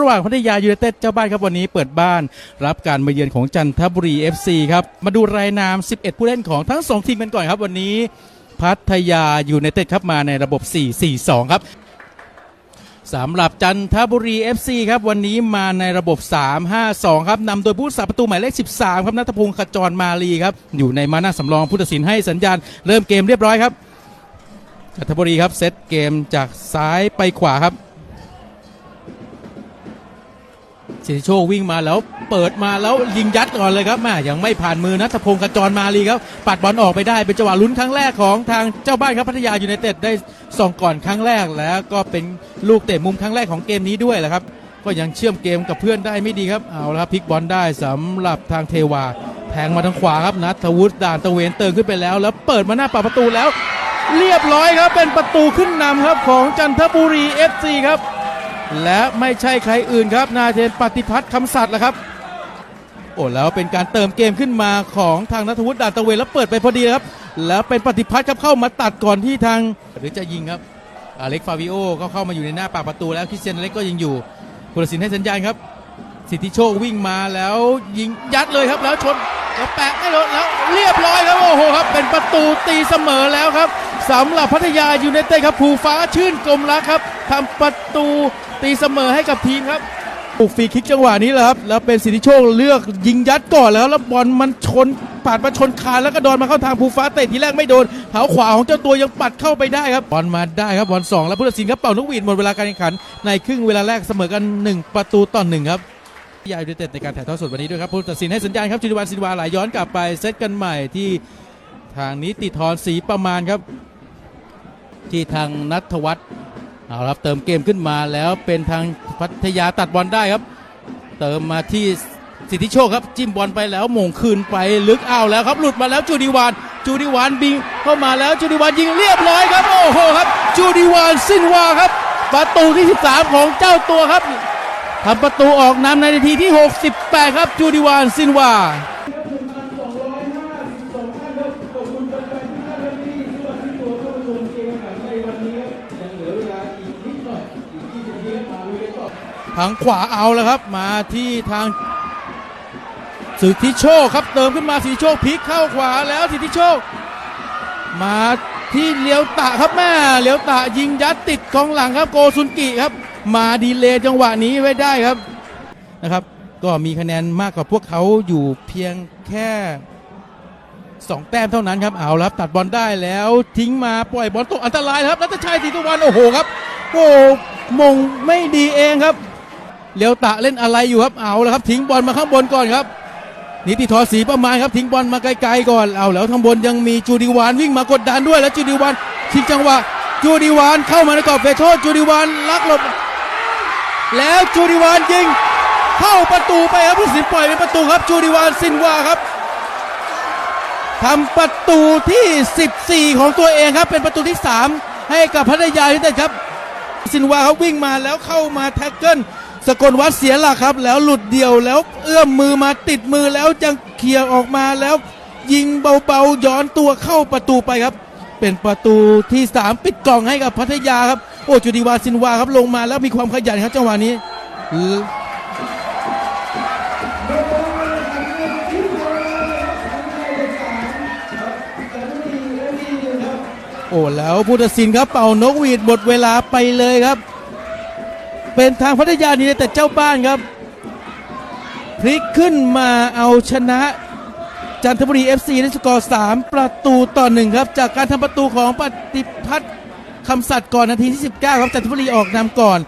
ระหว่างพัทยายูไนเต็ดเจ้าบ้านครับวันนี้เปิดบ้าน รับการมาเยือนของจันทบุรี FC ครับมาดูรายนาม 11 ผู้เล่นของทั้ง 2 ทีมกันก่อนครับ วันนี้พัทยายูไนเต็ดครับมาในระบบ 4-4-2 ครับสำหรับจันทบุรี FC ครับวันนี้มาในระบบ 3-5-2 ครับนำโดยผู้สาประตูหมายเลข 13 ครับนัทพงศ์ขจรมาลีครับอยู่ในมาหน้าสำรองผู้ตัดสินให้สัญญาณ เริ่มเกมเรียบร้อยครับจันทบุรีครับเซตเกมจากซ้ายไปขวาครับ สิทธิโชควิ่งมาแล้วเปิดมาแล้วยิงยัดก่อนเลยครับแม่ยังไม่ผ่านมือนัทพงศ์ขจรมาลีครับ ปัดบอลออกไปได้เป็นจังหวะลุ้นครั้งแรกของทางเจ้าบ้านครับพัทยายูไนเต็ดได้ส่องก่อนครั้งแรกแล้วก็เป็นลูกเตะมุมครั้งแรกของเกมนี้ด้วยแหละครับ ก็ยังเชื่อมเกมกับเพื่อนได้ไม่ดีครับเอาละครับพลิกบอลได้สำหรับทางเทวาแทงมาทางขวาครับนัทวุฒิด่านตะเวนเติมขึ้นไปแล้ว แล้วเปิดมาหน้าปากประตูแล้ว เรียบร้อยครับเป็นประตูขึ้นนำครับของจันทบุรี FC ครับ และไม่ใช่ใครอื่นครับ นาเทนปฏิพัฒน์คำสัตย์แหละครับ โอ้แล้วเป็นการเติมเกมขึ้นมาของทางนัทวุฒิดาตะเวนแล้วเปิดไปพอดีครับ แล้วเป็นปฏิพัฒน์ครับเข้ามาตัดก่อนที่ทางหรือจะยิงครับอเล็กฟาวิโอก็เข้ามาอยู่ในหน้าปากประตูแล้วคริสเตียนเล็กก็ยังอยู่ผู้ตัดสินให้สัญญาณครับ สิทธิโชควิ่งมาแล้วยิงยัดเลยครับแล้วชน แล้วแปะไม่โดนแล้วเรียบร้อยครับโอ้โหครับ เป็นประตูตีเสมอแล้วครับสำหรับพัทยายูไนเต็ดครับภูฟ้าชื่นกลมรักครับทำประตูตีเสมอให้กับทีมครับปลุกฟรีคิกจังหวะนี้แหละครับแล้วเป็นสิทธิโชคเลือกยิงยัดก่อนแล้วแล้วบอลมันชนปาดมาชนคานแล้วก็โดนมาเข้าทางภูฟ้าเตะทีแรกไม่โดนเท้าขวาของเจ้าตัวยังปัดเข้าไปได้ครับบอลมาได้ครับบอลสองแล้วผู้ตัดสินครับเป่านกหวีดหมดเวลาการแข่งขันในครึ่งเวลาแรกเสมอกันหนึ่งประตูต่อหนึ่งครับ ยายูเต็ดในการถ่ายทอดสดวันนี้ด้วยครับผู้ตัดสินให้สัญญาณครับจิรวันศิลวาไหลย้อนกลับไปเซตกันใหม่ที่ทางนิติธรศรีประมาณครับ ที่ทางนัทวัฒน์เอาครับเติมเกมขึ้นมาแล้วเป็นทางพัทยาตัดบอลได้ครับ เติมมาที่สิทธิโชคครับจิ้มบอลไปแล้วหม่งคืนไปลึกอ้าวแล้วครับหลุดมาแล้วจูดิวานจูดิวานบิงเข้ามาแล้วจูดิวานยิงเรียบร้อยครับโอ้โหครับจูดิวานซินวาครับประตูที่ 13 ของเจ้าตัวครับ ทำประตูออกนำในนาทีที่ 68 ครับ จูดิวานซินวาทางขวาเอาแล้วครับ มาที่ทางสิทธิโชคครับ เติมขึ้นมาสิทธิโชคพลิกเข้าขวาแล้วสิทธิโชค มาที่เลี้ยวตะครับแม่เลี้ยวตะยิงยัดติดกองหลังครับโกซุนกิครับ มาดีเลย์จังหวะนี้ไว้ได้ครับนะครับ ก็มีคะแนนมากกว่าพวกเขาอยู่เพียงแค่สองแต้มเท่านั้นครับเอาลับตัดบอลได้แล้วทิ้งมาปล่อยบอลตกอันตรายครับนัทชัยศรีตุวันโอ้โหครับโอ้มงไม่ดีเองครับเลียวตะเล่นอะไรอยู่ครับเอาแล้วครับทิ้งบอลมาข้างบนก่อนครับนิติธรศรีประมาณครับทิ้งบอลมาไกลๆก่อนเอาแล้วข้างบนยังมีจูดิวานวิ่งมากดดันด้วยแล้วจูดิวานชิงจังหวะจูดิวานเข้ามาในกรอบเฟโทษจูดิวานลักหลบ แล้วจูดิวานยิง เข้าประตูไปครับผู้สินปล่อยเป็นประตูครับจูดิวานซินวาครับทำประตูที่ 14 ของตัวเองครับ เป็นประตูที่ 3 ให้กับพัทยายูไนเต็ดครับ ซินวาเขาวิ่งมาแล้วเข้ามาแท็กเกิลสกลวัดเสียหลักครับ แล้วหลุดเดี่ยวแล้วเอื้อมมือมาติดมือแล้วจังเคลียร์ออกมาแล้วยิงเบาๆย้อนตัวเข้าประตูไปครับ เป็นประตูที่ 3 ปิดกล่องให้กับพัทยาครับ โอ้จูดีวาซินวาครับลงมาแล้วมีความขยันครับจังหวะนี้โอ้แล้วผู้ตัดสินครับเป่านกหวีดหมดเวลาไปเลยครับ เป็นทางพัทยานีแต่เจ้าบ้านครับ พลิกขึ้นมาเอาชนะจันทบุรี FC ในสกอร์ 3 ประตูต่อหนึ่งครับ จากการทำประตูของปฏิพัฒน์ คำสัตย์ก่อนนาทีที่ 19 ครับจันทบุรีออกนำก่อน